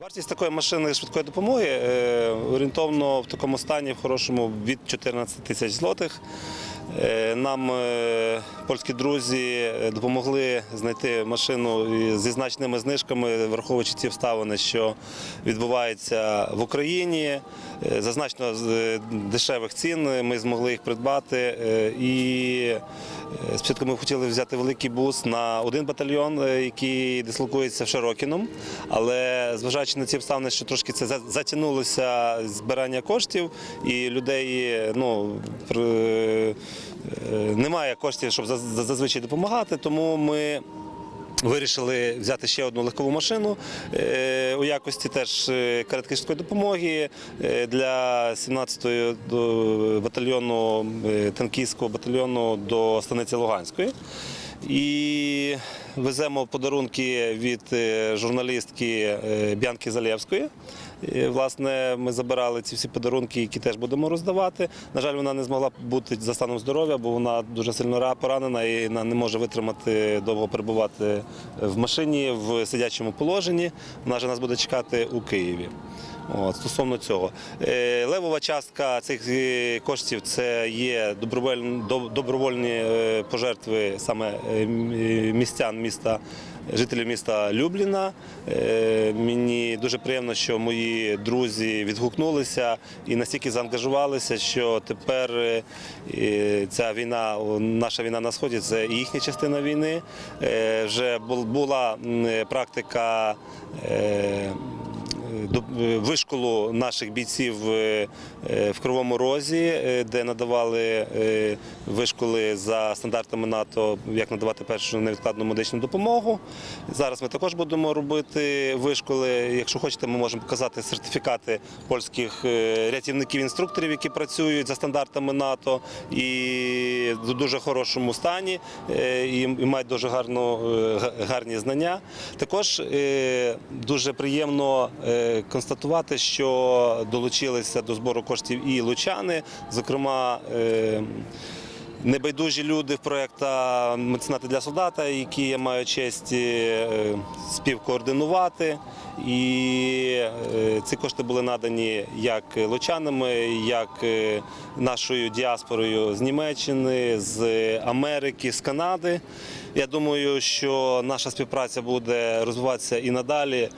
Вартість такої машини швидкої допомоги е, орієнтовно в такому стані, в хорошому, від 14 тисяч злотих. Е, Нам е, польські друзі е, допомогли знайти машину зі значними знижками, враховуючи ті обставини, що відбуваються в Україні. За значно дешевих цін ми змогли їх придбати. І спочатку ми хотіли взяти великий бус на один батальйон, який дислокується в Широкіном. Але зважаючи на ці обставини, що трошки це затягнулося збирання коштів, і людей ну, немає коштів, щоб зазвичай допомагати, тому ми. Вирішили взяти ще одну легкову машину е, у якості теж е, допомоги е, для 17-ї батальйону е, танкістського батальйону до станиці Луганської. І веземо подарунки від е, журналістки е, Бянки Залєвської. Власне, ми забирали ці всі подарунки, які теж будемо роздавати. На жаль, вона не змогла бути за станом здоров'я, бо вона дуже сильно поранена і не може витримати довго перебувати в машині в сидячому положенні. Вона вже нас буде чекати у Києві. От, стосовно цього, Е, левова частка цих е, коштів це є добровольні, доб- добровольні е, пожертви саме містян міста, жителів міста Любліна. Мені дуже приємно, що мої друзі відгукнулися і настільки заангажувалися, що тепер е, ця війна, наша війна на сході, це їхня частина війни. Е, Вже була м, е, практика. Вишколу наших бійців е, е, в Кривому Розі, е, де надавали вишколи за стандартами НАТО, як надавати першу невідкладну медичну допомогу. Зараз ми також будемо робити вишколи. Якщо хочете, ми можемо показати сертифікати польських рятівників-інструкторів, які працюють за стандартами НАТО і в дуже хорошому стані і мають дуже гарну, гарні знання. Також дуже приємно е, констатувати, що долучилися до збору коштів і лучани, зокрема. е, Небайдужі люди в проєкту меценати для солдата, які я маю честь е, співкоординувати. І е, ці кошти були надані як лучанами, як нашою діаспорою з Німеччини, з Америки, з Канади. Я думаю, що наша співпраця буде розвиватися і надалі.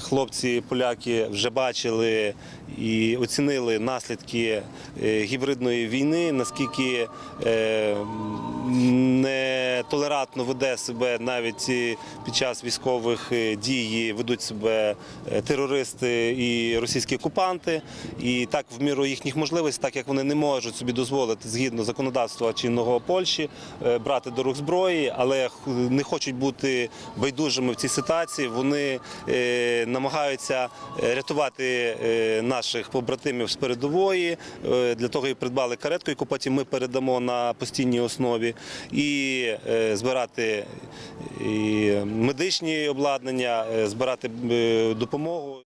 Хлопці, поляки вже бачили і оцінили наслідки е, гібридної війни, наскільки е, нетолерантно веде себе навіть під час військових е, дій, ведуть себе е, терористи і російські окупанти. І так, в міру їхніх можливостей, так як вони не можуть собі дозволити згідно законодавства чинного Польщі е, брати до рук зброї, але не хочуть бути байдужими в цій ситуації. Вони е, намагаються е, рятувати е, наших побратимів з передової. Е, Для того і придбали каретку, яку потім ми передамо на постійній основі, і е, збирати і медичні обладнання, е, збирати допомогу.